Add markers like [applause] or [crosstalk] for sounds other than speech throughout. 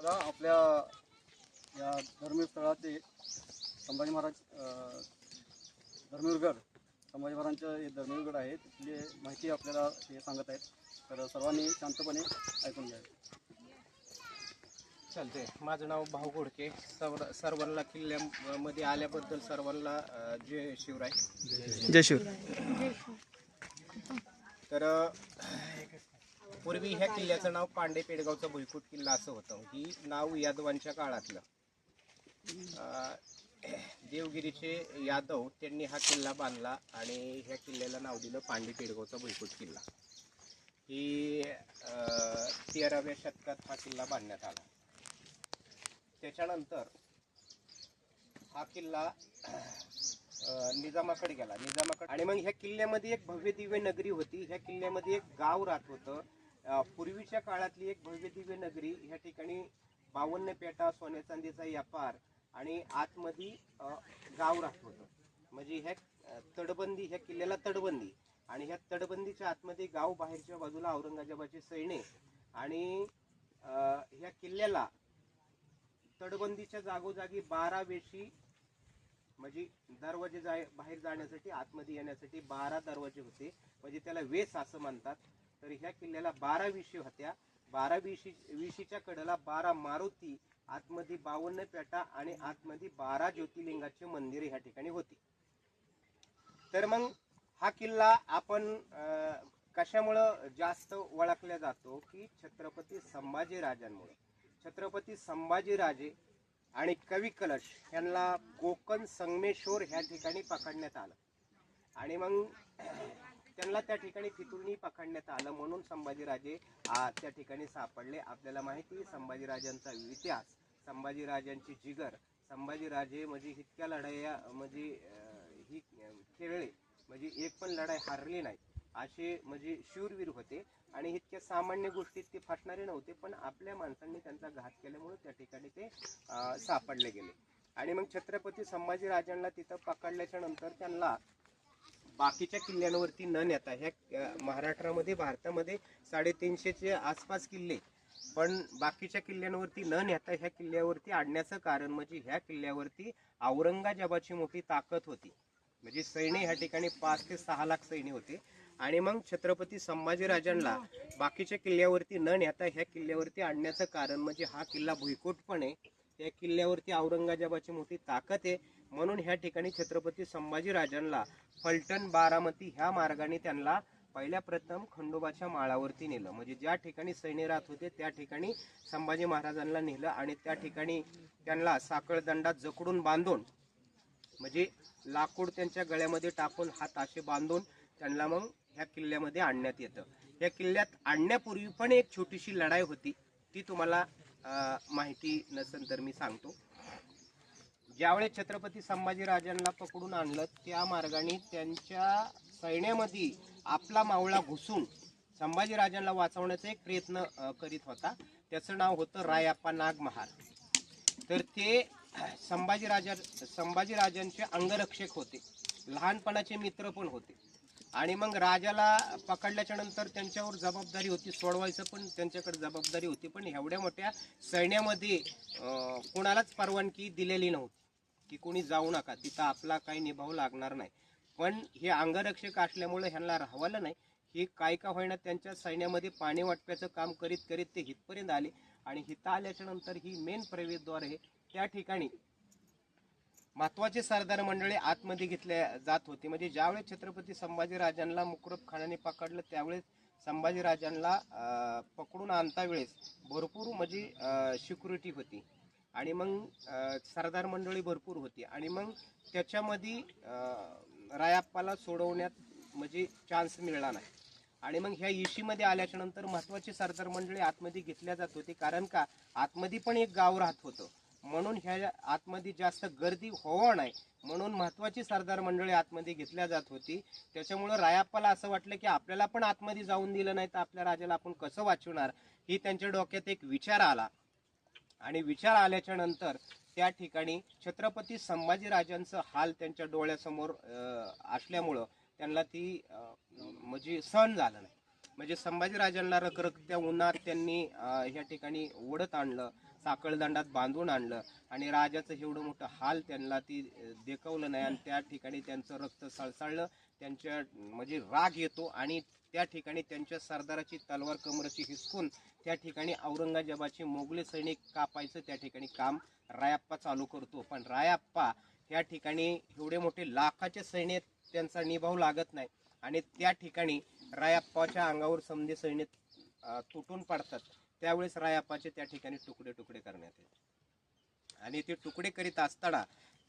आता आपल्या या धर्मीय स्थळाचे संभाजी महाराज धर्मवीरगड संभाजी महाराजांचं हे धर्मवीरगड आहे तिथली माहिती आपल्याला ते सांगत आहेत. तर सर्वांनी शांतपणे ऐकून घ्यावे चालते माझं नाव भाऊ घोडके. सर्व सर्वांना किल्ल्यामध्ये आल्याबद्दल सर्वांना जय शिवराय. जय शिव तर पूर्वी ह्या किल्ल्याचं नाव पांडे पेडगावचा भुईकोट किल्ला असं होतं. ही नाव यादवांच्या काळातलं. देवगिरीचे यादव त्यांनी हा किल्ला बांधला आणि ह्या किल्ल्याला नाव दिलं पांडे पेडगावचा भुईकोट किल्ला. ही तेराव्या शतकात हा किल्ला बांधण्यात आला. त्याच्यानंतर हा किल्ला निजामाकडे गेला. निजामाकडे आणि मग ह्या किल्ल्यामध्ये एक भव्य दिव्य नगरी होती. ह्या किल्ल्यामध्ये एक गाव राहत होतं. पूर्वीच्या काळातली एक भव्य दिव्य नगरी ह्या ठिकाणी बावन्न पेटा सोन्या चांदीचा व्यापार आणि आतमध्ये गाव राहत होतं. म्हणजे ह्या तडबंदी ह्या किल्ल्याला तटबंदी आणि ह्या तटबंदीच्या आतमध्ये गाव बाहेरच्या बाजूला औरंगजेबाचे सैने आणि ह्या किल्ल्याला तटबंदीच्या जागोजागी बारा वेशी म्हणजे दरवाजे जाय बाहेर जाण्यासाठी आतमध्ये येण्यासाठी बारा दरवाजे होते. म्हणजे त्याला वेस असं म्हणतात. तर ह्या किल्ल्याला बारा विशी होत्या. बारा विशी विशीच्या कडेला बारा मारुती आतमध्ये बावन्न पेटा आणि आतमध्ये बारा ज्योतिर्लिंगाचे मंदिर ह्या ठिकाणी होती. तर मग हा किल्ला आपण कशामुळं जास्त ओळखला जातो की छत्रपती संभाजी राजांमुळे? छत्रपती संभाजीराजे आणि कवी कलश यांना कोकण संगमेश्वर ह्या ठिकाणी पकडण्यात आलं. आणि मग त्यांना त्या ठिकाणी तिथूनही पकडण्यात आलं म्हणून संभाजीराजे त्या ठिकाणी सापडले. आपल्याला माहिती संभाजीराजांचा इतिहास संभाजीराजांची जिगर संभाजीराजे म्हणजे इतक्या लढाया म्हणजे ही खेळले म्हणजे एक पण लढाई हारली नाही. असे म्हणजे शूरवीर होते आणि इतक्या सामान्य गोष्टीत ते फाटणारे नव्हते पण आपल्या माणसांनी त्यांचा घात केल्यामुळे त्या ठिकाणी ते सापडले गेले. आणि मग छत्रपती संभाजीराजांना तिथं पकडल्याच्या नंतर त्यांना बाकीच्या किल्ल्यांवरती न नेता ह्या महाराष्ट्रामध्ये भारतामध्ये साडेतीनशेचे आसपास किल्ले. पण बाकीच्या किल्ल्यांवरती न नेता ह्या किल्ल्यावरती आणण्याचं कारण म्हणजे ह्या किल्ल्यावरती औरंगजेबाची मोठी ताकद होती. म्हणजे सैन्य ह्या ठिकाणी पाच ते सहा लाख सैन्य होते. आणि मग छत्रपती संभाजीराजांना बाकीच्या किल्ल्यावरती न नेता ह्या किल्ल्यावरती आणण्याचं कारण म्हणजे हा किल्ला भुईकोट पण आहे त्या किल्ल्यावरती औरंगजेबाची मोठी ताकद आहे. म्हणून ह्या ठिकाणी छत्रपती संभाजीराजांना फलटण बारामती ह्या मार्गाने त्यांना पहिल्या प्रथम खंडोबाच्या माळावरती नेलं. म्हणजे ज्या ठिकाणी सैन्य राहत होते त्या ठिकाणी संभाजी महाराजांना नेलं आणि त्या ठिकाणी त्यांना साखळदंडात जकडून बांधून म्हणजे लाकूड त्यांच्या गळ्यामध्ये टाकून हात असे बांधून त्यांना मग ह्या किल्ल्यामध्ये आणण्यात येतं. या किल्ल्यात आणण्यापूर्वी पण एक छोटीशी लढाई होती. ती तुम्हाला माहिती नसेल तर मी सांगतो. ज्यावेळेस छत्रपती संभाजीराजांना पकडून आणलं त्या मार्गाने त्यांच्या सैन्यामध्ये आपला मावळा घुसून संभाजीराजांना वाचवण्याचा एक प्रयत्न करीत होता. त्याचं नाव होतं रायाप्पा नागमहार तर ते संभाजीराजा संभाजीराजांचे अंगरक्षक होते. लहानपणाचे मित्र पण होते. आणि मग राजाला पकडल्याच्या नंतर त्यांच्यावर जबाबदारी होती सोडवायचं पण त्यांच्याकडे जबाबदारी होती पण एवढ्या मोठ्या सैन्यामध्ये कोणालाच परवानगी दिलेली नव्हती. की कोणी जाऊ नका तिथं आपला काही निभाव लागणार नाही. पण हे अंगरक्षक असल्यामुळे ह्यांना राहवलं नाही. हे काय का होईना त्यांच्या सैन्यामध्ये पाणी वाटप्याचं काम करीत करीत ते हितपर्यंत आले आणि हिथं आल्याच्यानंतर ही मेन प्रवेशद्वार आहे. त्या ठिकाणी महत्त्वाचे सरदार मंडळी आतमध्ये घेतल्या जात होते. म्हणजे ज्यावेळेस छत्रपती संभाजीराजांना मुकरब खानाने पकडलं त्यावेळेस संभाजीराजांना पकडून आणता वेळेस भरपूर म्हणजे सिक्युरिटी होती. आणि मग सरदार मंडळी भरपूर होती. आणि मग त्याच्यामध्ये रायाप्पाला सोडवण्यात म्हणजे चान्स मिळाला नाही. आणि मग ह्या इशीमध्ये आल्याच्यानंतर महत्वाची सरदार मंडळी आतमध्ये घेतल्या जात होती. कारण का? आतमध्ये पण एक गाव राहत होतं. म्हणून ह्या आतमध्ये जास्त गर्दी होवं नाही. म्हणून महत्वाची सरदार मंडळी आतमध्ये घेतल्या जात होती. त्याच्यामुळं रायाप्पाला असं वाटलं की आपल्याला पण आतमध्ये जाऊन दिलं नाही तर आपल्या राजाला आपण कसं वाचवणार? ही त्यांच्या डोक्यात एक विचार आला. आणि विचार आल्याच्यानंतर त्या ठिकाणी छत्रपती संभाजीराजांचं हाल त्यांच्या डोळ्यासमोर असल्यामुळं त्यांना ती म्हणजे सहन झालं नाही. म्हणजे संभाजीराजांना रखरखत्या उन्हात त्यांनी ह्या ठिकाणी ओढत आणलं. साखळदंडात बांधून आणलं. आणि राजाचं एवढं मोठं हाल त्यांना ती देखवलं नाही. आणि त्या ठिकाणी त्यांचं रक्त सळसळलं. त्यांच्या म्हणजे राग येतो. आणि त्या ठिकाणी त्यांच्या सरदाराची तलवार कमरची हिसकून त्या ठिकाणी औरंगजेबाचे मोगले सैनिक कापायचं त्या ठिकाणी काम रायाप्पा चालू करतो. पण रायाप्पा त्या ठिकाणी एवढे मोठे लाखाचे सैन्य त्यांचा निभाव लागत नाही. आणि त्या ठिकाणी रायाप्पाच्या अंगावर समजे सैन्य तुटून पडतात. त्यावेळेस रायाप्पाचे त्या ठिकाणी तुकडे तुकडे करण्यात येतात आणि ते तुकडे करीत असताना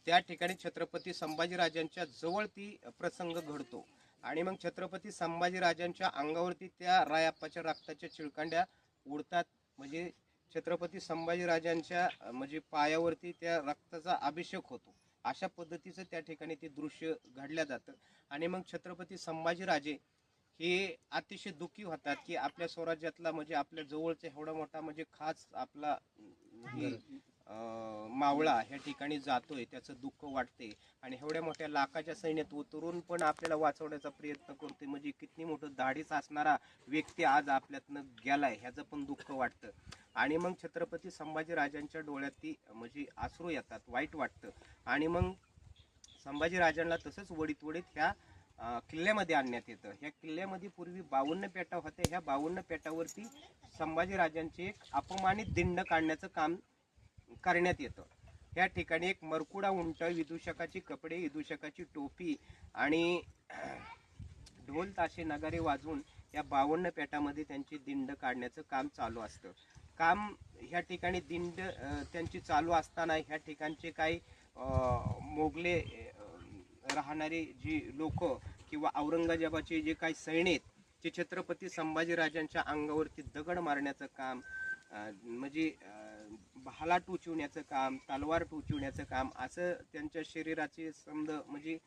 त्या ठिकाणी छत्रपती संभाजीराजांच्या जवळ ती प्रसंग घडतो. आणि मग छत्रपती संभाजीराजांच्या अंगावरती त्या रायाप्पाच्या रक्ताच्या चिळकांड्या उडतात. म्हणजे छत्रपती संभाजीराजांच्या म्हणजे पायावरती त्या रक्ताचा अभिषेक होतो. अशा पद्धतीचं त्या ठिकाणी ते दृश्य घडल्या जातं. आणि मग छत्रपती संभाजीराजे हे अतिशय दुःखी होतात की आपल्या स्वराज्यातला म्हणजे आपल्या जवळचा एवढा मोठा म्हणजे खास आपला हे, अं, मावळा ह्या ठिकाणी जातोय त्याचं दुःख वाटते. आणि एवढ्या मोठ्या लाखाच्या सैन्यात उतरून पण आपल्याला वाचवण्याचा प्रयत्न करतोय. म्हणजे किती मोठं धाडीच असणारा व्यक्ती आज आपल्यातनं गेलाय ह्याचं पण दुःख वाटतं. आणि मग छत्रपती संभाजीराजांच्या डोळ्यात ती म्हणजे अश्रू येतात वाईट वाटतं. आणि मग संभाजीराजांना तसंच वडीत वडीत ह्या किल्ल्यामध्ये आणण्यात येतं. ह्या किल्ल्यामध्ये पूर्वी बावन्न पेटा होत्या. ह्या बावन्न पेटावरती संभाजीराजांचे एक अपमानित दिंड काढण्याचं काम करण्यात येतं. ह्या ठिकाणी एक मरकुडा उंट विदूषकाची कपडे विदूषकाची टोपी आणि [clears throat] ढोल ताशे नगारे वाजवून या बावन्न पेटामध्ये त्यांची दिंड काढण्याचं काम चालू असतं. काम ह्या ठिकाणी दिंड त्यांची चालू असताना ह्या ठिकाणचे काही मोगले राहणारे जी लोक किंवा औरंगजेबाचे जे काही सैनिक जे छत्रपती संभाजीराजांच्या अंगावरती दगड मारण्याचं काम म्हणजे भाला टोचवण्याचं काम तलवार टोचवण्याचं काम असं त्यांच्या शरीराचे समज म्हणजे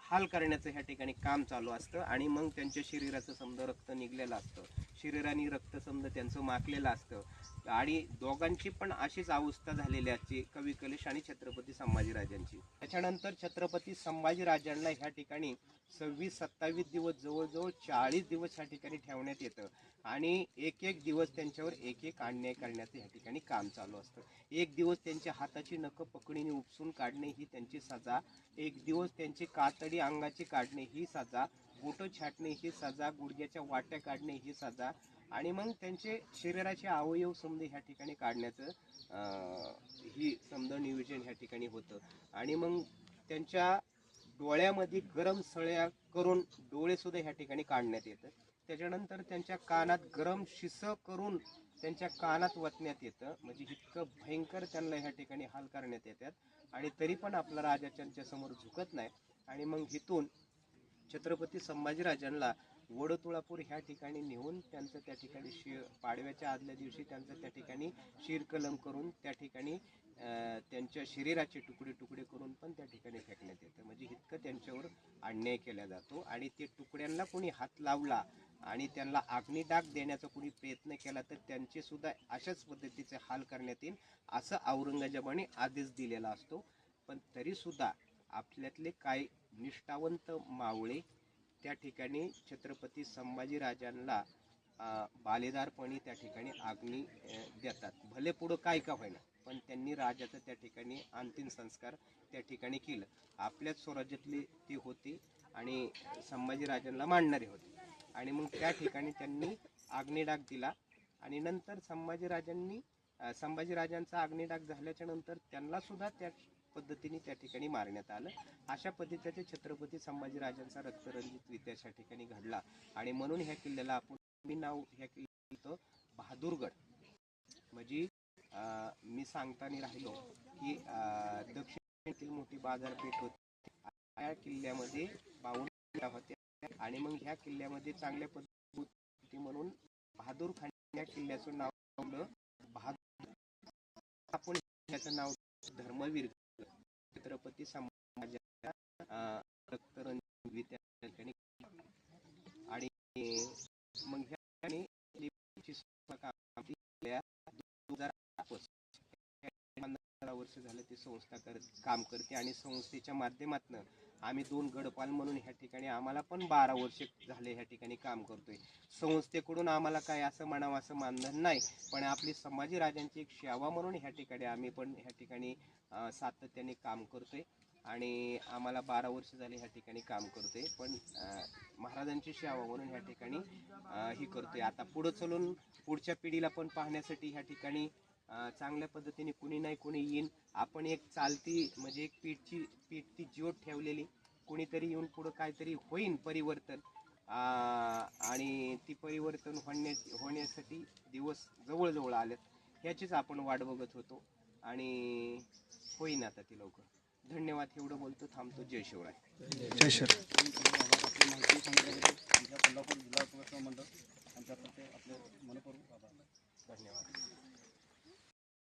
हाल करण्याचं ह्या ठिकाणी काम चालू असतं आणि मग त्यांच्या शरीराचं समजा रक्त निघलेलं असतं. शरीराने रक्त समजा त्यांचं माकलेलं असतं. आणि दोघांची पण अशीच अवस्था झालेली असते कवी कलेश आणि छत्रपती संभाजीराजांची. त्याच्यानंतर छत्रपती संभाजीराजांना ह्या ठिकाणी सव्वीस सत्तावीस दिवस जवळजवळ चाळीस दिवस ह्या ठिकाणी ठेवण्यात येतं. आणि एक एक दिवस त्यांच्यावर एक एक अन्याय करण्याचं ह्या ठिकाणी काम चालू असतं. एक दिवस त्यांच्या हाताची नखं पकडीने उपसून काढणे ही त्यांची सजा. एक दिवस त्यांची कातडी अंगाची काढणे ही सजा. बोटं छाटणे ही सजा. गुडघ्याच्या वाट्या काढणे ही सजा. आणि मग त्यांचे शरीराचे अवयव समजा ह्या ठिकाणी काढण्याचं ही समजा नियोजन ह्या ठिकाणी होतं. आणि मग त्यांच्या डोळ्यामध्ये गरम सळ्या करून डोळे सुद्धा ह्या ठिकाणी काढण्यात येतं. त्याच्यानंतर त्यांच्या कानात गरम शिस करून त्यांच्या कानात वतण्यात येतं. म्हणजे इतकं भयंकर त्यांना ह्या ठिकाणी हाल करण्यात येतात. आणि तरी पण आपला राजा त्यांच्यासमोर झुकत नाही. आणि मग इथून छत्रपती संभाजीराजांना वडतुळापूर ह्या ठिकाणी नेऊन त्यांचं त्या ठिकाणी शि पाडव्याच्या आदल्या दिवशी त्यांचं त्या ठिकाणी शिरकलम करून त्या ठिकाणी त्यांच्या शरीराचे तुकडे तुकडे करून पण त्या ठिकाणी फेकण्यात येतं. म्हणजे इतकं त्यांच्यावर अन्याय केला जातो आणि ते तुकड्यांना कोणी हात लावला आणि त्यांना अग्निडाग देण्याचा कोणी प्रयत्न केला तर त्यांचे सुद्धा अशाच पद्धतीचे हाल करण्यात येईल असं औरंगजेबाने आदेश दिलेला असतो. पण तरीसुद्धा आपल्यातले काही निष्ठावंत मावळे त्या ठिकाणी छत्रपती संभाजीराजांना बालेदारपणी त्या ठिकाणी आग्नी देतात. भले पुढं काय का होईना पण त्यांनी राजाचं त्या ठिकाणी अंतिम संस्कार त्या ठिकाणी केलं. आपल्याच स्वराज्यातली ती होती आणि संभाजीराजांना मांडणारी होती. आणि मग त्या ठिकाणी त्यांनी अग्निडाग दिला आणि नंतर संभाजीराजांनी संभाजीराजांचा अग्निडाग झाल्याच्यानंतर त्यांना सुद्धा त्या पद्धतीने त्या ठिकाणी मारण्यात आलं. अशा पद्धतीचे छत्रपती संभाजीराजांचा रक्तरंजित इतिहास त्या ठिकाणी घडला. आणि म्हणून ह्या किल्ल्याला आपण म्हणजे, मी नाव ह्या किल्ल्याचं बहादूरगड म्हणजे मी सांगताना राहिलो की दक्षिणेतील मोठी बाजारपेठ होती. या किल्ल्यामध्ये बावन्न होत्या. आणि मग ह्या किल्ल्यामध्ये चांगल्या पद्धती म्हणून बहादूर खान या किल्ल्याचं नाव लावलं. बहादूर आपण त्याचं नाव धर्मवीर छत्रपती समाजाच्या रक्तरंजित आणि मग ह्या ठिकाणी वर्ष झालं ती संस्था कर काम करते आणि संस्थेच्या माध्यमातून आम्ही दोन गडपाल म्हणून ह्या ठिकाणी आम्हाला पण बारा वर्ष झाले ह्या ठिकाणी काम करतोय. संस्थेकडून आम्हाला काय असं म्हणावं असं मानधन नाही पण आपली संभाजी राजांची एक सेवा म्हणून ह्या ठिकाणी आम्ही पण ह्या ठिकाणी सातत्याने काम करतोय. आणि आम्हाला बारा वर्ष झाले ह्या ठिकाणी काम करते पण महाराजांची सेवा म्हणून ह्या ठिकाणी ही करतोय. आता पुढं चलून पुढच्या पिढीला पण पाहण्यासाठी ह्या ठिकाणी चांगल्या पद्धतीने कुणी नाही कुणी येईन. आपण एक चालती म्हणजे एक पीठची पीठ ती ज्योत ठेवलेली. कुणीतरी येऊन पुढं काहीतरी होईन परिवर्तन. आणि ती परिवर्तन होण्या होण्यासाठी दिवस जवळजवळ आलेत. ह्याचीच आपण वाट बघत होतो. आणि होईन आता ती लवकर. धन्यवाद एवढं बोलतो थांबतो. जय शिवराय. जय शिवराय. आमच्या कोल्हापूर जिल्हा उपक्रम मंडळ आमच्यातर्फे आपले मनपूर्वक आभार. धन्यवाद.